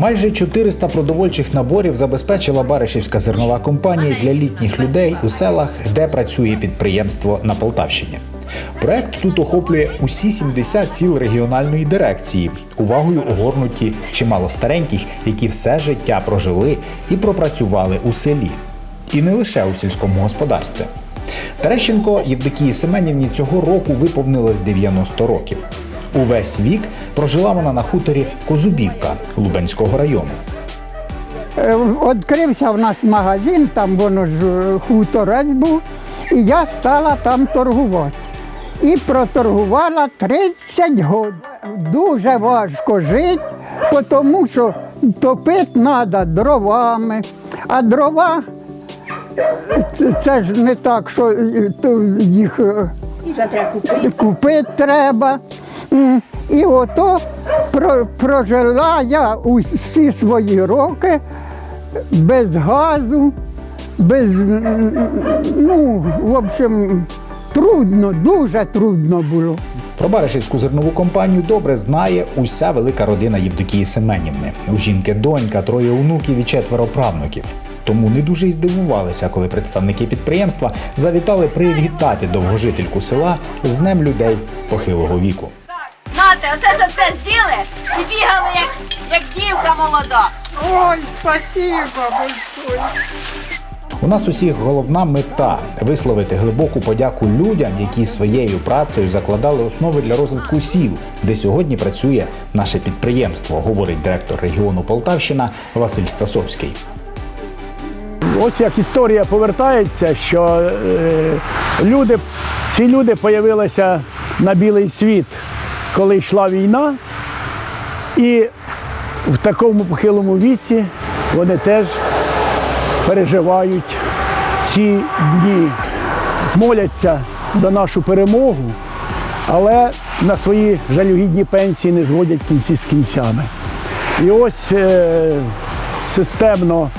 Майже 400 продовольчих наборів забезпечила Баришівська зернова компанія для літніх людей у селах, де працює підприємство на Полтавщині. Проект тут охоплює усі 70 сіл регіональної дирекції, увагою огорнуті чимало стареньких, які все життя прожили і пропрацювали у селі, і не лише у сільському господарстві. Терещенко Євдокії Семенівні цього року виповнилось 90 років. Увесь вік прожила вона на хуторі Козубівка Лубенського району. Е, Відкрився в нас магазин, там воно ж е, хуторець був, і я стала там торгувати. І проторгувала 30 років. Дуже важко жити, тому що топити треба дровами, а дрова це, це ж не так, що е, їх купити треба. І ото прожила я усі свої роки без газу, без, ну, в общем, трудно, дуже трудно було. Про Баришівську зернову компанію добре знає уся велика родина Євдокії Семенівни. У жінки донька, троє онуків і четверо правнуків. Тому не дуже й здивувалися, коли представники підприємства завітали привітати довгожительку села з днем людей похилого віку. Нате, оце ж оце з'їли і бігали, як, як дівка молода. Ой, спасибо большое. У нас усіх головна мета висловити глибоку подяку людям, які своєю працею закладали основи для розвитку сіл, де сьогодні працює наше підприємство, говорить директор регіону Полтавщина Василь Стасовський. Ось як історія повертається, що е, люди, ці люди з'явилися на білий світ, коли йшла війна, і в такому похилому віці вони теж переживають ці дні, моляться за нашу перемогу, але на свої жалюгідні пенсії не зводять кінці з кінцями. І ось е, системно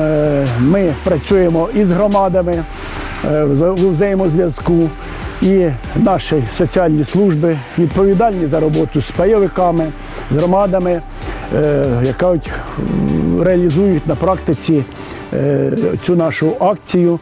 е, ми працюємо із громадами е, в взаємозв'язку, і наші соціальні служби відповідальні за роботу з пайовиками, з громадами, е, яка реалізують на практиці е, цю нашу акцію.